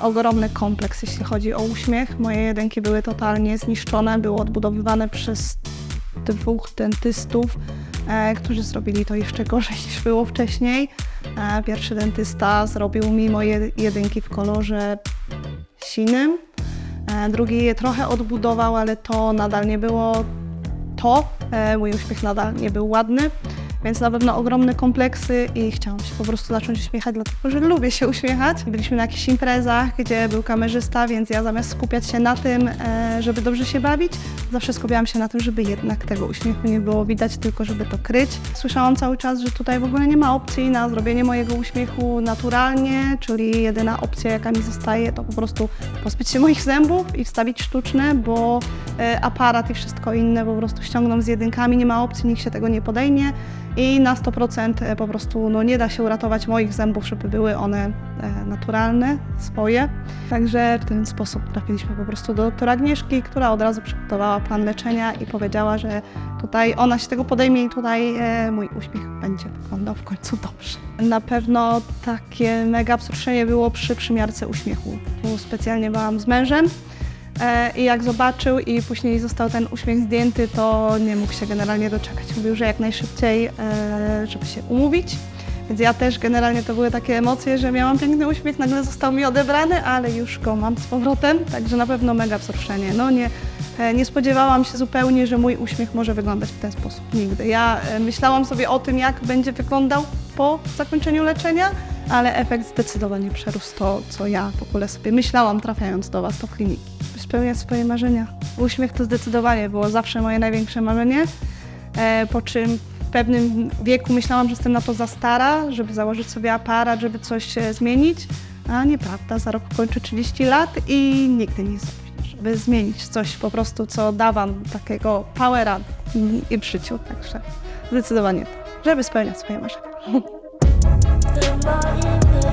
ogromny kompleks, jeśli chodzi o uśmiech. Moje jedynki były totalnie zniszczone, były odbudowywane przez dwóch dentystów, e, którzy zrobili to jeszcze gorzej niż było wcześniej. E, pierwszy dentysta zrobił mi moje jedynki w kolorze sinym. E, drugi je trochę odbudował, ale to nadal nie było to. E, mój uśmiech nadal nie był ładny. Więc na pewno ogromne kompleksy i chciałam się po prostu zacząć uśmiechać, dlatego że lubię się uśmiechać. Byliśmy na jakichś imprezach, gdzie był kamerzysta, więc ja zamiast skupiać się na tym, e, żeby dobrze się bawić, zawsze skupiałam się na tym, żeby jednak tego uśmiechu nie było widać, tylko żeby to kryć. Słyszałam cały czas, że tutaj w ogóle nie ma opcji na zrobienie mojego uśmiechu naturalnie, czyli jedyna opcja, jaka mi zostaje, to po prostu pozbyć się moich zębów i wstawić sztuczne, bo aparat i wszystko inne po prostu ściągną z jedynkami, nie ma opcji, nikt się tego nie podejmie i na 100% po prostu no, nie da się uratować moich zębów, żeby były one e, naturalne, swoje. Także w ten sposób trafiliśmy po prostu do doktora Agnieszki, która od razu przygotowała plan leczenia i powiedziała, że tutaj ona się tego podejmie i tutaj e, mój uśmiech będzie wyglądał w końcu dobrze. Na pewno takie mega wzruszenie było przy przymiarce uśmiechu. Tu specjalnie byłam z mężem. E, I jak zobaczył i później został ten uśmiech zdjęty, to nie mógł się generalnie doczekać. Mówił, że jak najszybciej, e, żeby się umówić. Więc ja też generalnie to były takie emocje, że miałam piękny uśmiech, nagle został mi odebrany, ale już go mam z powrotem, także na pewno mega wzruszenie. No nie, e, nie spodziewałam się zupełnie, że mój uśmiech może wyglądać w ten sposób nigdy. Ja myślałam sobie o tym, jak będzie wyglądał po zakończeniu leczenia, ale efekt zdecydowanie przerósł to, co ja w ogóle sobie myślałam, trafiając do Was do kliniki. Spełniać swoje marzenia. Uśmiech to zdecydowanie było zawsze moje największe marzenie, e, po czym w pewnym wieku myślałam, że jestem na to za stara, żeby założyć sobie aparat, żeby coś e, zmienić, a nieprawda, za rok kończę 30 lat i nigdy nie późno, żeby zmienić coś po prostu, co da Wam takiego powera i w życiu, także zdecydowanie to, żeby spełniać swoje marzenia.